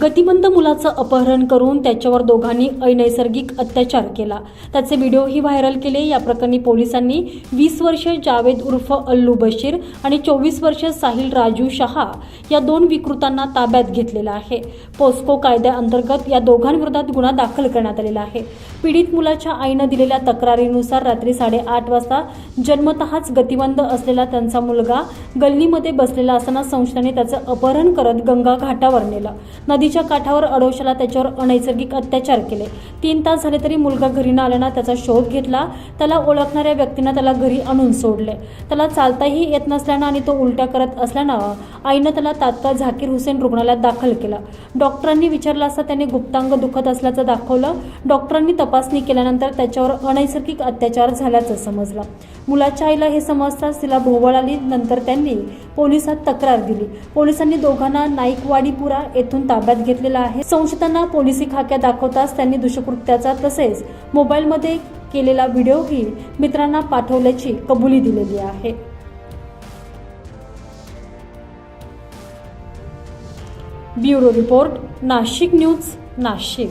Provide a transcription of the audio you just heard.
गतिमंद मुलाचं अपहरण करून त्याच्यावर दोघांनी अनैसर्गिक अत्याचार केला. त्याचे व्हिडिओही व्हायरल केले. या प्रकरणी पोलिसांनी वीस वर्ष जावेद उर्फ अल्लू बशीर आणि चोवीस वर्ष साहिल राजू शहा या दोन विकृतांना ताब्यात घेतलेला आहे. पोस्को कायद्याअंतर्गत या दोघांविरोधात गुन्हा दाखल करण्यात आलेला आहे. पीडित मुलाच्या आईनं दिलेल्या तक्रारीनुसार रात्री साडेआठ वाजता जन्मतःच गतिमंद असलेला त्यांचा मुलगा गल्लीमध्ये बसलेला असताना संशयाने त्याचं अपहरण करत गंगा घाटावर नेलं. नदी नदीच्या काठावर अडोशाला त्याच्यावर अनैसर्गिक अत्याचार केले. तीन तास झाले तरी मुलगा घरी न आल्यानं त्याचा शोध घेतला. त्याला ओळखणाऱ्या व्यक्तीनं त्याला घरी आणून सोडले. त्याला चालताही येत नसल्यानं आणि तो उलट्या करत असल्यानं आईनं त्याला तात्काळ झाकीर हुसेन रुग्णालयात दाखल केलं. डॉक्टरांनी विचारलं असता त्याने गुप्तांग दुखत असल्याचं दाखवलं. डॉक्टरांनी तपासणी केल्यानंतर त्याच्यावर अनैसर्गिक अत्याचार झाल्याचं समजलं. मुलाच्या आईला हे समजताच तिला भोवळ आली. नंतर त्यांनी पोलिसात तक्रार दिली. पोलिसांनी दोघांना नाईकवाडीपुरा येथून ताब्यात घेतलेला आहे. संशयितांना पोलिसी खाक्या दाखवताच त्यांनी दुष्कृत्याचा तसेच मोबाईलमध्ये केलेला व्हिडिओही मित्रांना पाठवल्याची कबुली दिलेली आहे. Bureau report Nashik news Nashik.